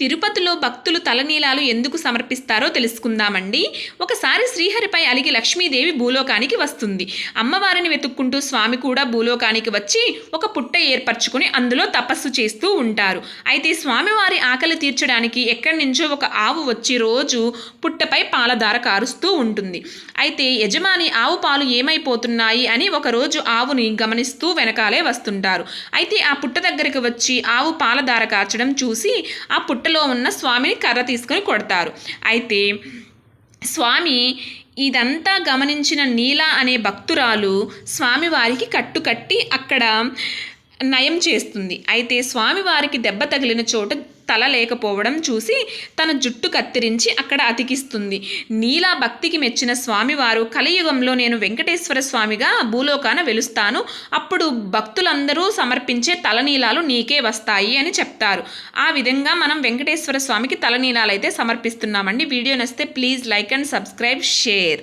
తిరుపతిలో భక్తులు తలనీలాలు ఎందుకు సమర్పిస్తారో తెలుసుకుందామండి. ఒకసారి శ్రీహరిపై అలిగి లక్ష్మీదేవి భూలోకానికి వస్తుంది. అమ్మవారిని వెతుక్కుంటూ స్వామి కూడా భూలోకానికి వచ్చి ఒక పుట్ట ఏర్పరచుకుని అందులో తపస్సు చేస్తూ ఉంటారు. అయితే స్వామివారి ఆకలి తీర్చడానికి ఎక్కడి నుంచో ఒక ఆవు వచ్చి రోజు పుట్టపై పాలధార కారుస్తూ ఉంటుంది. అయితే యజమాని ఆవు పాలు ఏమైపోతున్నాయి అని ఒకరోజు ఆవుని గమనిస్తూ వెనకాలే వస్తుంటారు. అయితే ఆ పుట్ట దగ్గరికి వచ్చి ఆవు పాలధార కార్చడం చూసి ఆ పుట్ట పుట్టలో ఉన్న స్వామిని కర్ర తీసుకొని కొడతారు. అయితే స్వామి ఇదంతా గమనించిన నీల అనే భక్తురాలు స్వామివారికి కట్టుకట్టి అక్కడ నయం చేస్తుంది. అయితే స్వామివారికి దెబ్బ తగిలిన చోట తల లేకపోవడం చూసి తన జుట్టు కత్తిరించి అక్కడ అతికిస్తుంది. నీలా భక్తికి మెచ్చిన స్వామివారు కలియుగంలో నేను వెంకటేశ్వర స్వామిగా భూలోకాన వెలుస్తాను. అప్పుడు భక్తులందరూ సమర్పించే తలనీలాలు నీకే వస్తాయి అని చెప్తారు. ఆ విధంగా మనం వెంకటేశ్వర స్వామికి తలనీలాలు అయితే సమర్పిస్తున్నామండి. వీడియో నచ్చితే please like and subscribe share.